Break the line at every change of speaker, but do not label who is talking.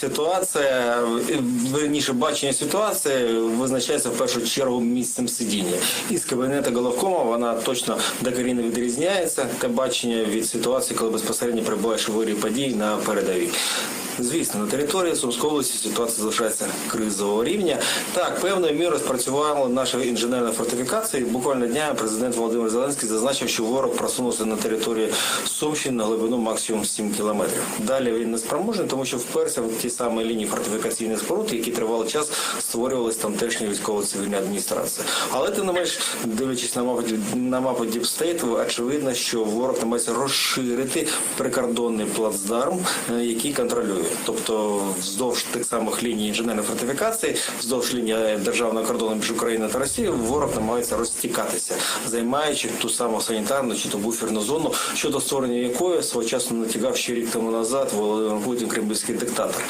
Ситуація, верніше бачення ситуації визначається в першу чергу місцем сидіння. Із кабінету головкома вона точно докорінно відрізняється те бачення від ситуації, коли безпосередньо перебуваєш у вирі подій на передовій. Звісно, на території Сумської області ситуація залишається кризового рівня. Так, певною мірою спрацювала наша інженерна фортифікація. Буквально днями президент Володимир Зеленський зазначив, що ворог просунувся на території Сумщини на глибину максимум 7 кілометрів. Далі він не спроможний, тому що вперся в ті самі лінії фортифікаційних споруд, які тривалий час створювались тамтешні військово-цивільні адміністрації. Але ти не маєш, дивлячись на мапу на мапу Діпстейт, очевидно, що ворог намагається розширити прикордонний плацдарм, е, який контролює. Тобто вздовж тих самих ліній інженерної фортифікації, вздовж лінії державного кордону між Україною та Росією, ворог намагається розтікатися, займаючи ту саму санітарну чи то буферну зону, щодо створення якої своєчасно натягав ще рік тому назад Володимир Путін, кремлівський диктатор.